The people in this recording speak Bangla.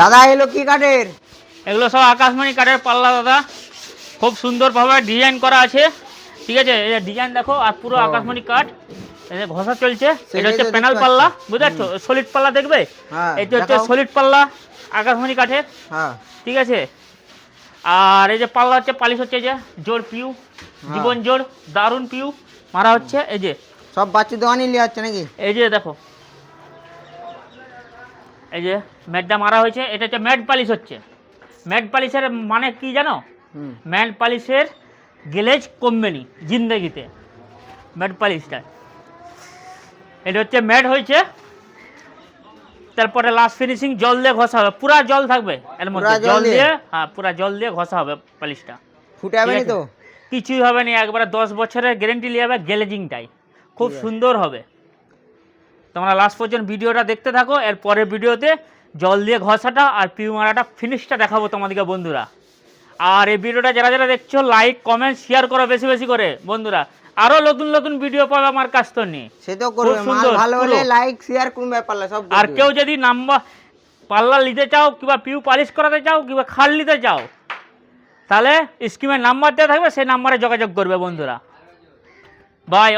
দাদা এলো কি কাঠের? এগুলো সব আকাশমণি কাঠের পাল্লা দাদা। খুব সুন্দরভাবে ডিজাইন করা আছে। ঠিক আছে? এই ডিজাইন দেখো আর পুরো আকাশমণি কাঠ। এই যে ঘষা চলছে। এটা হচ্ছে প্যানেল পাল্লা পারছ? সলিড পাল্লা দেখবে? হ্যাঁ এটা হচ্ছে সলিড পাল্লা আকাশমণি কাঠের। হ্যাঁ। ঠিক আছে? আর এই যে পাল্লা হচ্ছে পালিশ হচ্ছে যে জোর পিউ হ্যাঁ। জীবন জোর দারুণ পিউ মারা হচ্ছে এই যে। সব বাচ্চা দোকানই লিয়ে যাচ্ছে নাকি? এই যে দেখো এই যে ম্যাটটা মারা হয়েছে এটা হচ্ছে ম্যাট পালিশ হচ্ছে। ম্যাট পালিশের মানে কি জানো? ম্যাট পালিশের গ্লেজ কমবে নি জিন্দগিতে। ম্যাট পালিশটা। এটা হচ্ছে ম্যাট হয়েছে। তারপরে লাস্ট ফিনিশিং জল দিয়ে ঘষা হবে। পুরা জল থাকবে এর মধ্যে। জল দিয়ে? হ্যাঁ পুরা জল দিয়ে ঘষা হবে পালিশটা। ফুটে ঠিক তো? কিছুই হবে না। একবারে দশ বছরের গ্যারেন্টি নিয়ে যাবে গ্লেজিংটাই। খুব সুন্দর হবে। তোমরা লাস্ট পর্যন্ত ভিডিওটা দেখতে থাকো এর পরের ভিডিওতে জল দিয়ে ঘষাটা আর পিউ মারাটা ফিনিশটা দেখাবো তোমাদেরকে বন্ধুরা। আর এই ভিডিওটা যারা যারা দেখছ লাইক কমেন্ট শেয়ার করো বেশি বেশি করে। বন্ধুরা আরও নতুন নতুন ভিডিও পাবে আমার কাছ তো নিয়ে সে তো করবে মাল ভালো হলে লাইক শেয়ার কোন ব্যাপার না, সব আর কেউ যদি নাম্বার পাল্লা নিতে চাও কিংবা পিউ পালিশ করাতে চাও কিংবা খাল নিতে চাও তাহলে স্কিমের নাম্বার দেওয়া থাকবে সেই নাম্বারে যোগাযোগ করবে বন্ধুরা। বাই